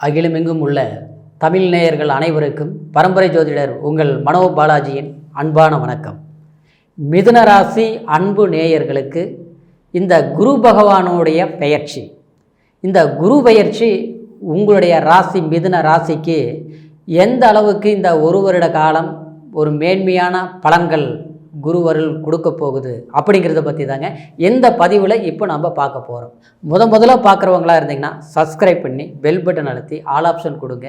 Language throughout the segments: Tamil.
அகிலமெங்கும் உள்ள தமிழ் நேயர்கள் அனைவருக்கும் பரம்பரை ஜோதிடர் உங்கள் மனோ பாலாஜியின் அன்பான வணக்கம். மிதுன ராசி அன்பு நேயர்களுக்கு இந்த குரு பகவானுடைய பெயர்ச்சி. இந்த குரு பெயர்ச்சி உங்களுடைய ராசி மிதுன ராசிக்கு எந்த அளவுக்கு இந்த ஒரு வருட காலம் ஒரு மேன்மையான பலன்கள் குருவருள் கொடுக்க போகுது அப்படிங்கிறத பற்றி தாங்க எந்த பதிவில் இப்போ நம்ம பார்க்க போகிறோம் முத முதல்ல பார்க்குறவங்களா இருந்தீங்கன்னா சப்ஸ்கிரைப் பண்ணி பெல் பட்டன் அழுத்தி ஆல் ஆப்ஷன் கொடுங்க.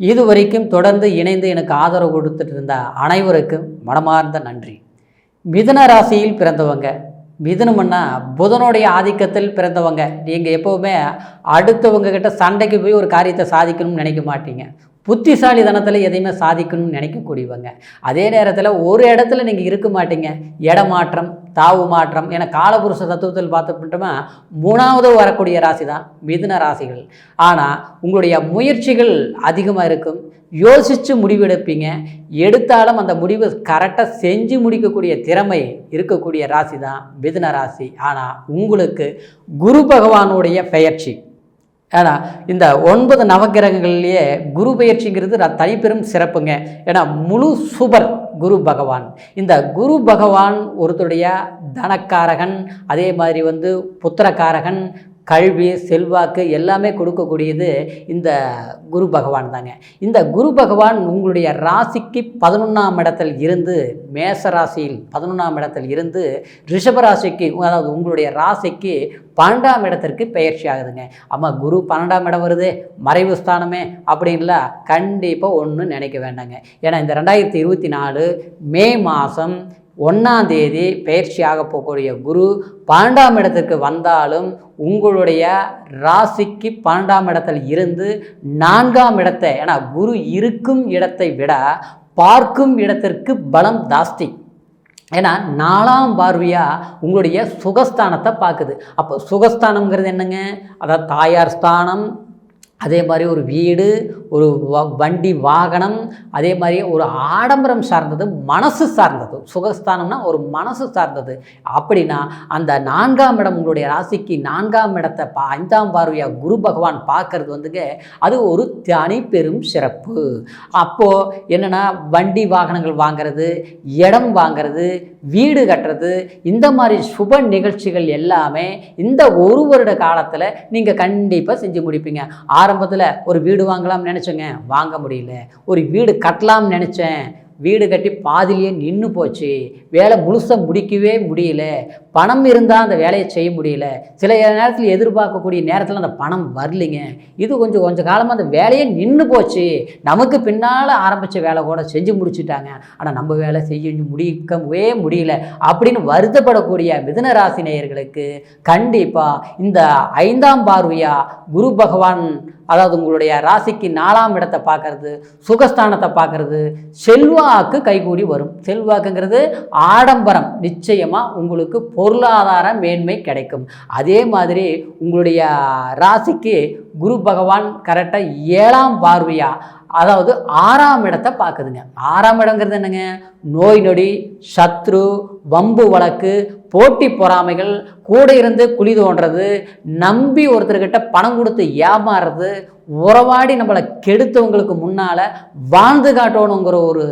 இது வரைக்கும் தொடர்ந்து இணைந்து எனக்கு ஆதரவு கொடுத்துட்டு இருந்த அனைவருக்கும் மனமார்ந்த நன்றி. மிதன ராசியில் பிறந்தவங்க மிதனம்னா புதனுடைய ஆதிக்கத்தில் பிறந்தவங்க. நீங்கள் எப்போவுமே அடுத்தவங்க கிட்ட சண்டைக்கு போய் ஒரு காரியத்தை சாதிக்கணும்னு நினைக்க மாட்டீங்க. புத்திசாலித்தனத்தில் எதையுமே சாதிக்கணும்னு நினைக்கக்கூடியவங்க. அதே நேரத்தில் ஒரு இடத்துல நீங்கள் இருக்க மாட்டீங்க. இடமாற்றம் தாவு மாற்றம் என காலபுருஷ தத்துவத்தில் பார்த்துட்டோம்னா மூணாவது வரக்கூடிய ராசி தான் மிதுன ராசிகள். ஆனால் உங்களுடைய முயற்சிகள் அதிகமாக இருக்கும். யோசித்து முடிவெடுப்பீங்க. எடுத்தாலும் அந்த முடிவு கரெக்டாக செஞ்சு முடிக்கக்கூடிய திறமை இருக்கக்கூடிய ராசி தான் மிதுன ராசி. ஆனால் உங்களுக்கு குரு பகவானுடைய பெயர்ச்சி. ஏன்னா இந்த ஒன்பது நவகிரகங்கள்லேயே குரு பயிற்சிங்கிறது நான் தனிப்பெரும் சிறப்புங்க. ஏன்னா முழு சுபர் குரு பகவான். இந்த குரு பகவான் ஒருத்தருடைய தனக்காரகன் அதே மாதிரி வந்து புத்திரக்காரகன் கல்வி செல்வாக்கு எல்லாமே கொடுக்கக்கூடியது இந்த குரு பகவான் தாங்க. இந்த குரு பகவான் உங்களுடைய ராசிக்கு பதினொன்றாம் இடத்தில் இருந்து மேச ராசியில் பதினொன்றாம் இடத்தில் இருந்து ரிஷபராசிக்கு அதாவது உங்களுடைய ராசிக்கு பன்னெண்டாம் இடத்திற்கு பயிற்சி ஆகுதுங்க. ஆமாம் குரு பன்னெண்டாம் இடம் வருது மறைவு ஸ்தானமே அப்படின்லாம் கண்டிப்பாக ஒன்றும் நினைக்க வேண்டாங்க. ஏன்னா இந்த ரெண்டாயிரத்தி இருபத்தி நாலு மே மாதம் ஒன்றாம் தேதி பயிற்சியாக போகக்கூடிய குரு பன்னெண்டாம் இடத்துக்கு வந்தாலும் உங்களுடைய ராசிக்கு பன்னெண்டாம் இடத்தில் இருந்து நான்காம் இடத்தை ஏன்னா குரு இருக்கும் இடத்தை விட பார்க்கும் இடத்திற்கு பலம் ஜாஸ்தி. ஏன்னா நாலாம் பார்வையாக உங்களுடைய சுகஸ்தானத்தை பார்க்குது. அப்போ சுகஸ்தானம்ங்கிறது என்னங்க? அதாவது தாயார் ஸ்தானம் அதே மாதிரி ஒரு வீடு ஒரு வண்டி வாகனம் அதே மாதிரி ஒரு ஆடம்பரம் சார்ந்தது மனசு சார்ந்தது. சுகஸ்தானம்னா ஒரு மனசு சார்ந்தது. அப்படின்னா அந்த நான்காம் இடம் உங்களுடைய ராசிக்கு நான்காம் இடத்தை பா ஐந்தாம் பார்வையாக குரு பகவான் பார்க்கறது வந்துங்க அது ஒரு தனி பெரும் சிறப்பு. அப்போது என்னென்னா வண்டி வாகனங்கள் வாங்கிறது இடம் வாங்கிறது வீடு கட்டுறது இந்த மாதிரி சுப நிகழ்ச்சிகள் எல்லாமே இந்த ஒரு வருட காலத்தில் நீங்கள் கண்டிப்பாக செஞ்சு முடிப்பீங்க. ஆரம்பத்தில் ஒரு வீடு வாங்கலாம்னு நினச்சோங்க வாங்க முடியல. ஒரு வீடு கட்டலாம்னு நினச்சேன். வீடு கட்டி பாதிலேயே நின்று போச்சு. வேலை முழுசாக முடிக்கவே முடியல. பணம் இருந்தால் அந்த வேலையை செய்ய முடியல. சில நேரத்தில் எதிர்பார்க்கக்கூடிய நேரத்தில் அந்த பணம் வரலைங்க. இது கொஞ்சம் கொஞ்சம் காலமாக அந்த வேலையே நின்று போச்சு. நமக்கு பின்னால் ஆரம்பித்த வேலை கூட செஞ்சு முடிச்சுட்டாங்க. ஆனால் நம்ம வேலை செய்ய முடிக்கவே முடியல. அப்படின்னு வருத்தப்படக்கூடிய மிதன ராசி நேயர்களுக்கு கண்டிப்பாக இந்த ஐந்தாம் பார்வையாக குரு பகவான் அதாவது உங்களுடைய ராசிக்கு நாலாம் இடத்தை பார்க்கறது சுகஸ்தானத்தை பார்க்கறது செல்வாக்கு கைகூடி வரும். செல்வாக்குங்கிறது ஆடம்பரம் நிச்சயமாக உங்களுக்கு பொருளாதார மேன்மை கிடைக்கும். அதே மாதிரி உங்களுடைய ராசிக்கு குரு பகவான் கரெக்டாக ஏழாம் பார்வையாக அதாவது ஆறாம் இடத்தை பார்க்குதுங்க. ஆறாம் இடங்கிறது என்னங்க? நோய் நொடி சத்ரு வம்பு வழக்கு போட்டி பொறாமைகள் கூட இருந்து குழி தோன்றது நம்பி ஒருத்தர்கிட்ட பணம் கொடுத்து ஏமாறுறது உறவாடி நம்மளை கெடுத்தவங்களுக்கு முன்னால் வாழ்ந்து காட்டணுங்கிற ஒரு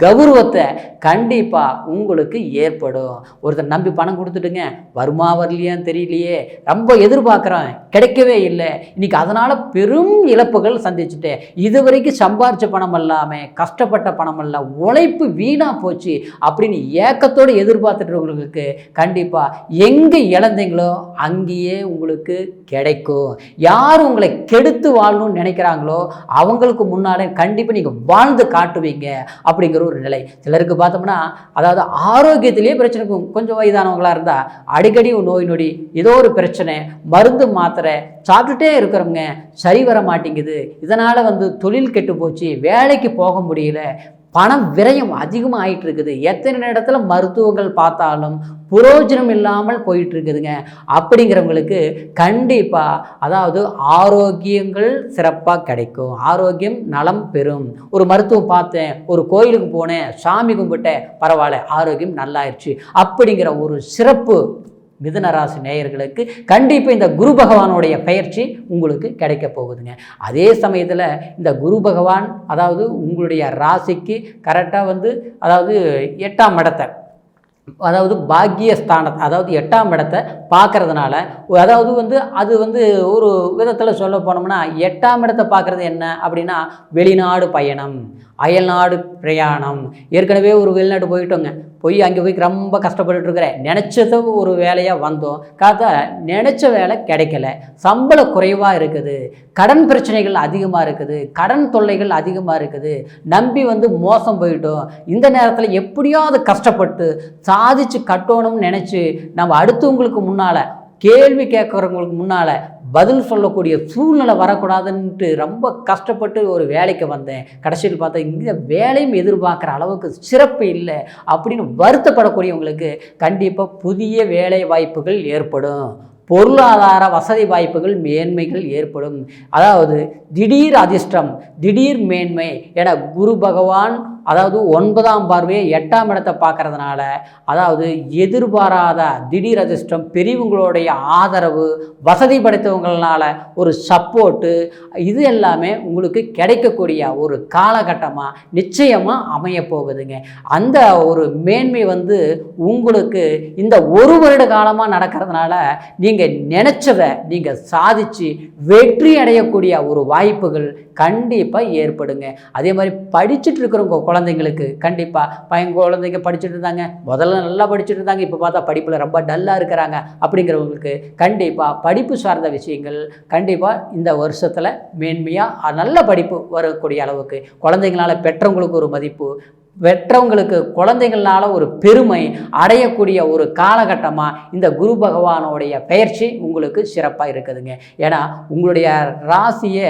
கௌரவத்தை கண்டிப்பாக உங்களுக்கு ஏற்படும். ஒருத்தர் நம்பி பணம் கொடுத்துட்டுங்க வருமா வரலையான்னு தெரியலையே. ரொம்ப எதிர்பார்க்குறேன் கிடைக்கவே இல்லை. இன்னைக்கு அதனால் பெரும் இழப்புகள் சந்திச்சுட்டேன் இது வரைக்கும் சம்பாரித்த பணம் இல்லாமல் கஷ்டப்பட்ட பணம் இல்ல உழைப்பு வீணாக போச்சு அப்படின்னு ஏக்கத்தோடு எதிர்பார்த்துட்டவங்களுக்கு கண்டிப்பாக எங்கே இழந்தீங்களோ அங்கேயே உங்களுக்கு கிடைக்கும். யார் உங்களை கெடுத்து வாழணும்னு நினைக்கிறாங்களோ அவங்களுக்கு முன்னாலே கண்டிப்பாக நீங்கள் வாழ்ந்து காட்டுவீங்க அப்படிங்கிற ஒரு நிலை. சிலருக்கு பார்த்தோம்னா அதாவது ஆரோக்கியத்திலேயே பிரச்சனை இருக்கும் கொஞ்சம் வயதானவங்களாக இருந்தால் அடிக்கடி நோய் நொடி ஏதோ ஒரு பிரச்சனை மருந்து மாத்திரை சாப்பிட்டுட்டே இருக்கிறவங்க சரி வர மாட்டேங்குது. இதனால் வந்து தொழில் கெட்டு போச்சு வேலைக்கு போக முடியல. பணம் விரயம் அதிகமாக ஆயிட்டு இருக்குது எத்தனை இடத்துல மருத்துவங்கள் பார்த்தாலும் புரோஜனம் இல்லாமல் போயிட்டு இருக்குதுங்க அப்படிங்கிறவங்களுக்கு கண்டிப்பாக அதாவது ஆரோக்கியங்கள் சிறப்பாக கிடைக்கும். ஆரோக்கியம் நலம் பெறும். ஒரு மருத்துவம் பார்த்தேன் ஒரு கோயிலுக்கு போனேன் சாமி கும்பிட்டேன் பரவாயில்ல ஆரோக்கியம் நல்லாயிருச்சு. அப்படிங்கிற ஒரு சிறப்பு மிதனராசி நேயர்களுக்கு கண்டிப்பாக இந்த குரு பகவானுடைய பயிற்சி உங்களுக்கு கிடைக்க போகுதுங்க. அதே சமயத்தில் இந்த குரு பகவான் அதாவது உங்களுடைய ராசிக்கு கரெக்டாக வந்து அதாவது எட்டாம் இடத்தை அதாவது பாக்கியஸ்தானத்தை அதாவது எட்டாம் இடத்தை பார்க்கறதுனால அதாவது வந்து அது வந்து ஒரு விதத்தில் சொல்ல போனோம்னா எட்டாம் இடத்தை பார்க்குறது என்ன அப்படின்னா வெளிநாடு பயணம். அயல்நாடு பிரயாணம். ஏற்கனவே ஒரு வெளிநாடு போயிட்டோங்க. போய் அங்கே போய் ரொம்ப கஷ்டப்பட்டுட்டு இருக்கிறேன். நினச்சத ஒரு வேலையாக வந்தோம். காத்தா நினச்ச வேலை கிடைக்கல. சம்பளம் குறைவாக இருக்குது. கடன் பிரச்சனைகள் அதிகமாக இருக்குது. கடன் தொல்லைகள் அதிகமாக இருக்குது. நம்பி வந்து மோசம் போயிட்டோம். இந்த நேரத்தில் எப்படியாவது கஷ்டப்பட்டு சாதிச்சு கட்டணும்னு நினச்சி நம்ம அடுத்தவங்களுக்கு முன்னால் கேள்வி கேட்குறவங்களுக்கு முன்னால் பதில் சொல்லக்கூடிய சூழ்நிலை வரக்கூடாதுன்ட்டு ரொம்ப கஷ்டப்பட்டு ஒரு வேலைக்கு வந்தேன். கடைசியில் பார்த்தா இந்த வேலையும் எதிர்பார்க்குற அளவுக்கு சிறப்பு இல்லை அப்படின்னு வருத்தப்படக்கூடியவங்களுக்கு கண்டிப்பாக புதிய வேலை வாய்ப்புகள் ஏற்படும். பொருளாதார வசதி வாய்ப்புகள் மேன்மைகள் ஏற்படும். அதாவது திடீர் அதிர்ஷ்டம் திடீர் மேன்மை என குரு பகவான் அதாவது ஒன்பதாம் பார்வையை எட்டாம் இடத்தை பார்க்கறதுனால அதாவது எதிர்பாராத திடீர் அதிர்ஷ்டம் பெரியவங்களுடைய ஆதரவு வசதி படைத்தவங்களால ஒரு சப்போர்ட்டு இது எல்லாமே உங்களுக்கு கிடைக்கக்கூடிய ஒரு காலகட்டமாக நிச்சயமாக அமைய போகுதுங்க. அந்த ஒரு மேன்மை வந்து உங்களுக்கு இந்த ஒரு வருட காலமாக நடக்கிறதுனால நீங்கள் நினச்சதை நீங்கள் சாதிச்சு வெற்றி அடையக்கூடிய ஒரு வாய்ப்புகள் கண்டிப்பாக ஏற்படுங்க. அதே மாதிரி படிச்சுட்டு இருக்கிறவங்க குழந்தைங்களுக்கு கண்டிப்பாக பையன் குழந்தைங்க படிச்சுட்டு இருந்தாங்க. முதல்ல நல்லா படிச்சுட்டு இருந்தாங்க. இப்போ பார்த்தா படிப்பில் ரொம்ப டல்லாக இருக்கிறாங்க. அப்படிங்கிறவங்களுக்கு கண்டிப்பாக படிப்பு சார்ந்த விஷயங்கள் கண்டிப்பாக இந்த வருஷத்தில் மேன்மையாக நல்ல படிப்பு வரக்கூடிய அளவுக்கு குழந்தைங்களால் பெற்றவங்களுக்கு ஒரு மதிப்பு பெற்றவங்களுக்கு குழந்தைகளால் ஒரு பெருமை அடையக்கூடிய ஒரு காலகட்டமாக இந்த குரு பகவானுடைய பயிற்சி உங்களுக்கு சிறப்பாக இருக்குதுங்க. ஏன்னா உங்களுடைய ராசியை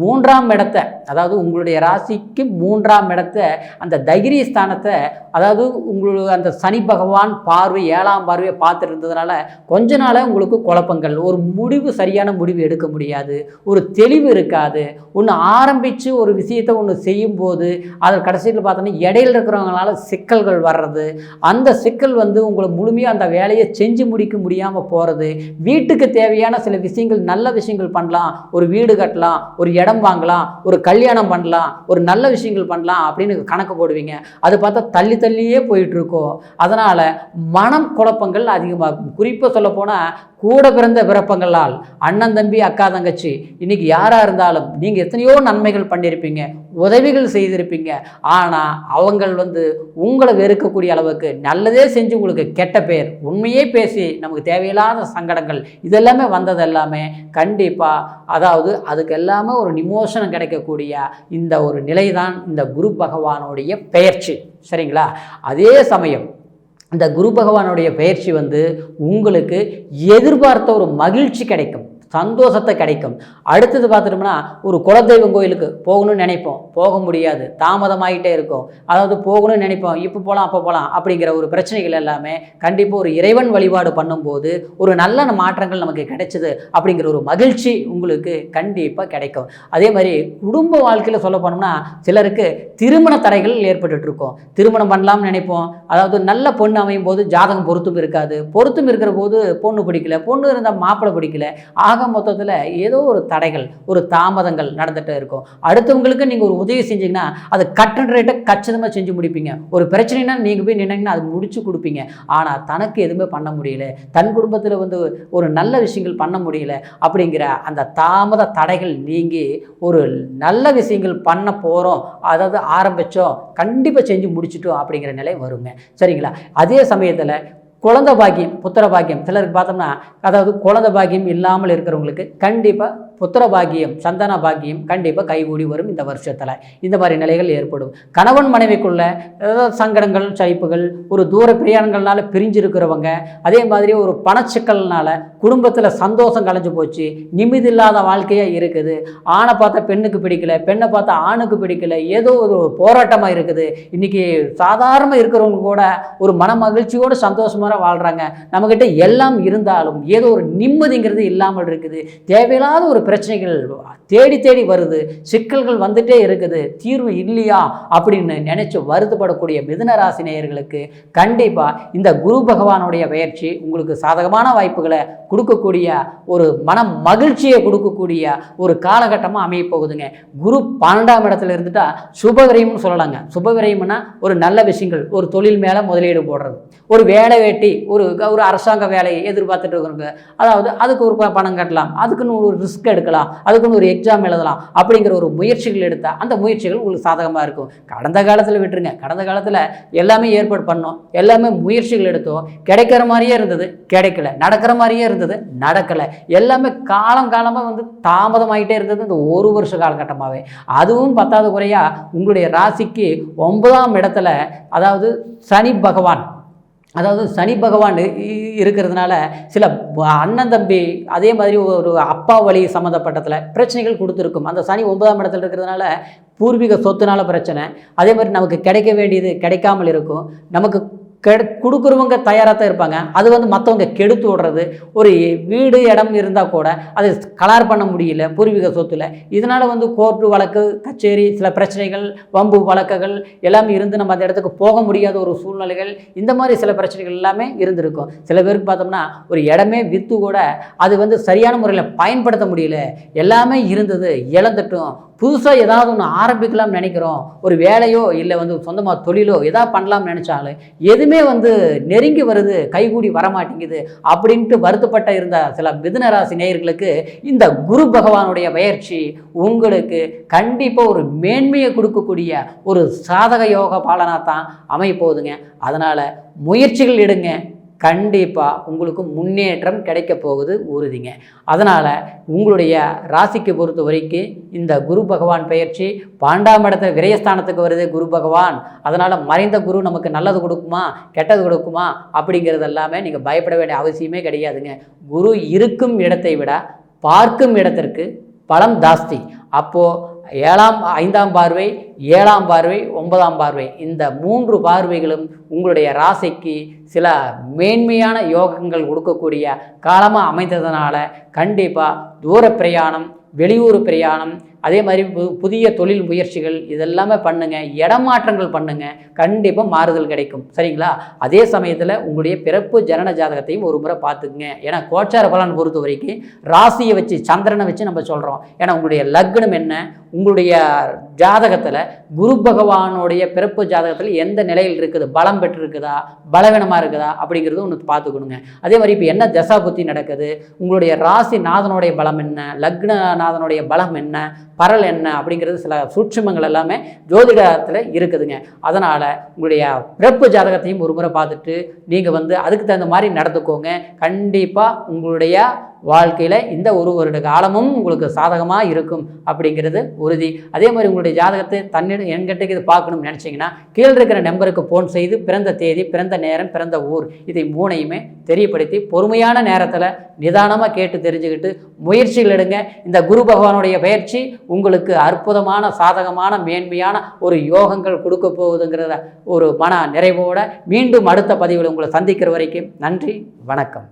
மூன்றாம் இடத்தை அதாவது உங்களுடைய ராசிக்கு மூன்றாம் இடத்த அந்த தைரிய ஸ்தானத்தை அதாவது உங்களுக்கு அந்த சனி பகவான் பார்வை ஏழாம் பார்வையை பார்த்துட்டு இருந்ததுனால கொஞ்ச நாளாக உங்களுக்கு குழப்பங்கள். ஒரு முடிவு சரியான முடிவு எடுக்க முடியாது. ஒரு தெளிவு இருக்காது. ஒன்று ஆரம்பித்து ஒரு விஷயத்தை ஒன்று செய்யும்போது அதை கடைசியில் பார்த்தோன்னா இடையில இருக்கிறவங்களால சிக்கல்கள் வர்றது அந்த சிக்கல் வந்து உங்களை முழுமையாக அந்த வேலையை செஞ்சு முடிக்க முடியாமல் போகிறது வீட்டுக்கு தேவையான சில விஷயங்கள் நல்ல விஷயங்கள் பண்ணலாம் ஒரு வீடு கட்டலாம் ஒரு இடம் வாங்கலாம் ஒரு கல்யாணம் பண்ணலாம் ஒரு நல்ல விஷயங்கள் பண்ணலாம் அப்படின்னு கணக்கு போடுவீங்க. அது பார்த்தா தள்ளி தள்ளியே போயிட்டுருக்கோம் அதனால் மனம் குழப்பங்கள் அதிகமாகும். குறிப்பாக சொல்லப்போனால் கூட பிறந்த பிறப்பங்களால் அண்ணன் தம்பி அக்கா தங்கச்சி இன்னைக்கு யாராக இருந்தாலும் நீங்கள் எத்தனையோ நன்மைகள் பண்ணியிருப்பீங்க உதவிகள் செய்திருப்பீங்க. ஆனால் அவங்கள் வந்து உங்களை வெறுக்கக்கூடிய அளவுக்கு நல்லதே செஞ்சு உங்களுக்கு கெட்ட பேர் உண்மையே பேசி நமக்கு தேவையில்லாத சங்கடங்கள் இதெல்லாமே வந்தது எல்லாமே கண்டிப்பாக அதாவது அதுக்கு எல்லாமே ஒரு நிமோஷனம் கிடைக்கக்கூடிய இந்த ஒரு நிலை தான் இந்த குரு பகவானுடைய பெயர்ச்சி. சரிங்களா? அதே சமயம் இந்த குரு பகவானுடைய பயிற்சி வந்து உங்களுக்கு எதிர்பார்த்த ஒரு மகிழ்ச்சி கிடைக்கும். சந்தோஷத்தை கிடைக்கும். அடுத்தது பார்த்துட்டோம்னா ஒரு குலதெய்வம் கோயிலுக்கு போகணும்னு நினைப்போம். போக முடியாது. தாமதமாகிட்டே இருக்கும். அதாவது போகணும்னு நினைப்போம். இப்போ போகலாம் அப்போ போகலாம் அப்படிங்கிற ஒரு பிரச்சனைகள் எல்லாமே கண்டிப்பாக ஒரு இறைவன் வழிபாடு பண்ணும்போது ஒரு நல்ல மாற்றங்கள் நமக்கு கிடைச்சது அப்படிங்கிற ஒரு மகிழ்ச்சி உங்களுக்கு கண்டிப்பாக கிடைக்கும். அதே மாதிரி குடும்ப வாழ்க்கையில் சொல்ல போனோம்னா சிலருக்கு திருமண தடைகள் ஏற்பட்டு இருக்கும். திருமணம் பண்ணலாம்னு நினைப்போம். அதாவது நல்ல பொண்ணு அமையும் போது ஜாதகம் பொருத்தும் இருக்காது. பொருத்தும் இருக்கிற போது பொண்ணு பிடிக்கல. பொண்ணு இருந்தால் மாப்பிள்ளை பிடிக்கல. ஆக மொத்தத்தில் ஏதோ ஒரு தடைகள் ஒரு தாமதங்கள் நடந்துகிட்டே இருக்கும். அடுத்தவங்களுக்கு நீங்கள் ஒரு உதவி செஞ்சீங்கன்னா அது கட் அண்ட் ரேட்டை கச்சிதமாக செஞ்சு முடிப்பீங்க. ஒரு பிரச்சனைனா நீங்கள் போய் நினைங்கன்னா அது முடிச்சு கொடுப்பீங்க. ஆனால் தனக்கு எதுவுமே பண்ண முடியல. தன் குடும்பத்தில் வந்து ஒரு நல்ல விஷயங்கள் பண்ண முடியல அப்படிங்கிற அந்த தாமத தடைகள் நீங்கி ஒரு நல்ல விஷயங்கள் பண்ண போகிறோம் அதாவது ஆரம்பித்தோம் கண்டிப்பாக செஞ்சு முடிச்சிட்டோம் அப்படிங்கிற நிலை வருங்க. சரிங்களா? அதே சமயத்தில் குழந்த பாக்கியம் புத்திர பாக்கியம். சிலருக்கு பார்த்தோம்னா அதாவது குழந்த பாக்கியம் இல்லாமல் இருக்கிறவங்களுக்கு கண்டிப்பாக புத்திர பாக்கியம் சந்தன பாக்கியம் கண்டிப்பாக கைகூடி வரும் இந்த வருஷத்தில். இந்த மாதிரி நிலைகள் ஏற்படும். கணவன் மனைவிக்குள்ள ஏதாவது சங்கடங்கள் சைப்புகள் ஒரு தூர பிரயாணங்கள்னால பிரிஞ்சிருக்கிறவங்க அதே மாதிரி ஒரு பணச்சிக்கல்னால குடும்பத்தில் சந்தோஷம் கலைஞ்சு போச்சு நிம்மதி இல்லாத வாழ்க்கையாக இருக்குது. ஆணை பார்த்தா பெண்ணுக்கு பிடிக்கல பெண்ணை பார்த்தா ஆணுக்கு பிடிக்கல ஏதோ ஒரு போராட்டமாக இருக்குது. இன்றைக்கி சாதாரணமாக இருக்கிறவங்க கூட ஒரு மன மகிழ்ச்சியோடு சந்தோஷமான சுமாராக வாழ்கிறாங்க நம்மக்கிட்ட எல்லாம் இருந்தாலும் ஏதோ ஒரு நிம்மதிங்கிறது இல்லாமல் இருக்குது. தேவையில்லாத ஒரு பிரச்சனைகள் தேடி தேடி வருது. சிக்கல்கள் வந்துட்டே இருக்குது. தீர்வு இல்லையா அப்படின்னு நினச்சி வருத்தப்படக்கூடிய மிதுனராசி நேயர்களுக்கு கண்டிப்பாக இந்த குரு பகவானுடைய பயிற்சி உங்களுக்கு சாதகமான வாய்ப்புகளை கொடுக்கக்கூடிய ஒரு மன மகிழ்ச்சியை கொடுக்கக்கூடிய ஒரு காலகட்டமாக அமைய போகுதுங்க. குரு பன்னெண்டாம் இடத்துல இருந்துட்டா சுபவிரயம்னு சொல்லலாங்க. சுபவிரயம்னா ஒரு நல்ல விஷயங்கள் ஒரு தொழில் மேலே முதலீடு போடுறது ஒரு வேலை வேட்டி ஒரு ஒரு அரசாங்க வேலையை எதிர்பார்த்துட்டு இருக்கிறவங்க. அதாவது அதுக்கு ஒரு ப- பணம் கட்டலாம் அதுக்குன்னு ஒரு ரிஸ்க் எடுக்கலாம் அதுக்குன்னு ஒரு எக்ஸாம் எழுதலாம் அப்படிங்கிற ஒரு முயற்சிகள் எடுத்தால் அந்த முயற்சிகள் உங்களுக்கு சாதகமாக இருக்கும். கடந்த காலத்தில் விட்டுருங்க. கடந்த காலத்தில் எல்லாமே ஏற்பாடு பண்ணோம். எல்லாமே முயற்சிகள் எடுத்தோம். கிடைக்கிற மாதிரியே இருந்தது. கிடைக்கல. நடக்கிற மாதிரியே இருந்தது. நடக்கலை. எல்லாமே காலம் காலமாக வந்து தாமதமாயிட்டே இருந்தது இந்த ஒரு வருஷ காலகட்டமாகவே அதுவும் பத்தாவது குறையாக உங்களுடைய ராசிக்கு ஒன்பதாம் இடத்துல அதாவது சனி பகவான் அதாவது சனி பகவான் இ- இருக்கிறதுனால சில அண்ணன் தம்பி அதே மாதிரி ஒரு அப்பா வழி சம்மந்தப்பட்டத்தில் பிரச்சனைகள் கொடுத்துருக்கும். அந்த சனி ஒன்பதாம் இடத்துல இருக்கிறதுனால பூர்வீக சொத்துனால பிரச்சனை. அதே மாதிரி நமக்கு கிடைக்க வேண்டியது கிடைக்காமல் இருக்கும். நமக்கு கெடு கொடுக்குறவங்க தயாராக தான் இருப்பாங்க. அது வந்து மற்றவங்க கெடுத்து விடுறது ஒரு வீடு இடம் இருந்தால் கூட அதை கலார் பண்ண முடியல பூர்வீக சொத்துல. இதனால் வந்து கோர்ட்டு வழக்கு கச்சேரி சில பிரச்சனைகள் வம்பு வழக்குகள் எல்லாமே இருந்து நம்ம அந்த இடத்துக்கு போக முடியாத ஒரு சூழ்நிலைகள் இந்த மாதிரி சில பிரச்சனைகள் எல்லாமே இருந்திருக்கும். சில பேருக்கு பார்த்தோம்னா ஒரு இடமே விற்று கூட அது வந்து சரியான முறையில் பயன்படுத்த முடியல. எல்லாமே இருந்தது இழந்துட்டும். புதுசாக ஏதாவது ஒன்று ஆரம்பிக்கலாம்னு நினைக்கிறோம். ஒரு வேலையோ இல்லை வந்து சொந்தமாக தொழிலோ எதாவது பண்ணலாம்னு நினச்சாலும் எதுவுமே வந்து நெருங்கி வருது கைகூடி வரமாட்டேங்குது அப்படின்ட்டு வருத்தப்பட்ட இருந்த சில மிதுனராசி நேயர்களுக்கு இந்த குரு பகவானுடைய பயிற்சி உங்களுக்கு கண்டிப்பாக ஒரு மேன்மையை கொடுக்கக்கூடிய ஒரு சாதக யோக பாலனாக தான் அமைப்போகுதுங்க அதனால் முயற்சிகள் எடுங்க. கண்டிப்பாக உங்களுக்கு முன்னேற்றம் கிடைக்க போகுது உறுதிங்க. அதனால் உங்களுடைய ராசிக்கு பொறுத்த வரைக்கும் இந்த குரு பகவான் பெயர்ச்சி பாண்டாம் இடத்துல விரயஸ்தானத்துக்கு வருது குரு பகவான். அதனால் மறைந்த குரு நமக்கு நல்லது கொடுக்குமா கெட்டது கொடுக்குமா அப்படிங்கிறது எல்லாமே நீங்கள் பயப்பட வேண்டிய அவசியமே கிடையாதுங்க. குரு இருக்கும் இடத்தை விட பார்க்கும் இடத்திற்கு பலம் ஜாஸ்தி. அப்போது ஏழாம் ஐந்தாம் பார்வை ஏழாம் பார்வை ஒன்பதாம் பார்வை. இந்த மூன்று பார்வைகளும் உங்களுடைய ராசிக்கு சில மேன்மையான யோகங்கள் கொடுக்கக்கூடிய காலமாக அமைந்ததுனால கண்டிப்பாக தூர பிரயாணம் வெளியூர் பிரயாணம் அதே மாதிரி பு- புதிய தொழில் முயற்சிகள் இதெல்லாமே பண்ணுங்கள் இடமாற்றங்கள் பண்ணுங்கள் கண்டிப்பாக மாறுதல் கிடைக்கும். சரிங்களா? அதே சமயத்தில் உங்களுடைய பிறப்பு ஜனன ஜாதகத்தையும் ஒரு முறை பார்த்துக்குங்க. ஏன்னா கோச்சார பலன் பொறுத்த வரைக்கும் ராசியை வச்சு சந்திரனை வச்சு நம்ம சொல்கிறோம் ஏன்னா உங்களுடைய லக்னம் என்ன? உங்களுடைய ஜாதகத்தில் குரு பகவானுடைய பிறப்பு ஜாதகத்தில் எந்த நிலையில் இருக்குது? பலம் பெற்றிருக்குதா? பலவீனமாக இருக்குதா? அப்படிங்கிறது ஒன்று பார்த்துக்கணுங்க. அதே மாதிரி இப்போ என்ன தசா புத்தி நடக்குது? உங்களுடைய ராசி நாதனுடைய பலம் என்ன? லக்ன நாதனுடைய பலம் என்ன? பரல் என்ன அப்படிங்கிறது சில சூட்சுமங்கள் எல்லாமே ஜோதிடத்தில் இருக்குதுங்க. அதனால் உங்களுடைய பிறப்பு ஜாதகத்தையும் ஒரு முறை பார்த்துட்டு நீங்கள் வந்து அதுக்கு தகுந்த மாதிரி நடந்துக்கோங்க. கண்டிப்பாக உங்களுடைய வாழ்க்கையில் இந்த ஒரு வருட காலமும் உங்களுக்கு சாதகமாக இருக்கும் அப்படிங்கிறது உறுதி. அதே மாதிரி உங்களுடைய ஜாதகத்தை தன்னிடம் என்கிட்ட இது பார்க்கணும்னு நினச்சிங்கன்னா கீழே இருக்கிற நம்பருக்கு ஃபோன் செய்து பிறந்த தேதி பிறந்த நேரம் பிறந்த ஊர் இதை மூணையுமே தெரியப்படுத்தி பொறுமையான நேரத்தில் நிதானமாக கேட்டு தெரிஞ்சுக்கிட்டு முயற்சிகள் எடுங்க. இந்த குரு பகவானுடைய பயிற்சி உங்களுக்கு அற்புதமான சாதகமான மேன்மையான ஒரு யோகங்கள் கொடுக்க போகுதுங்கிறத ஒரு மன நிறைவோடு மீண்டும் அடுத்த பதிவில் உங்களை சந்திக்கிற வரைக்கும் நன்றி வணக்கம்.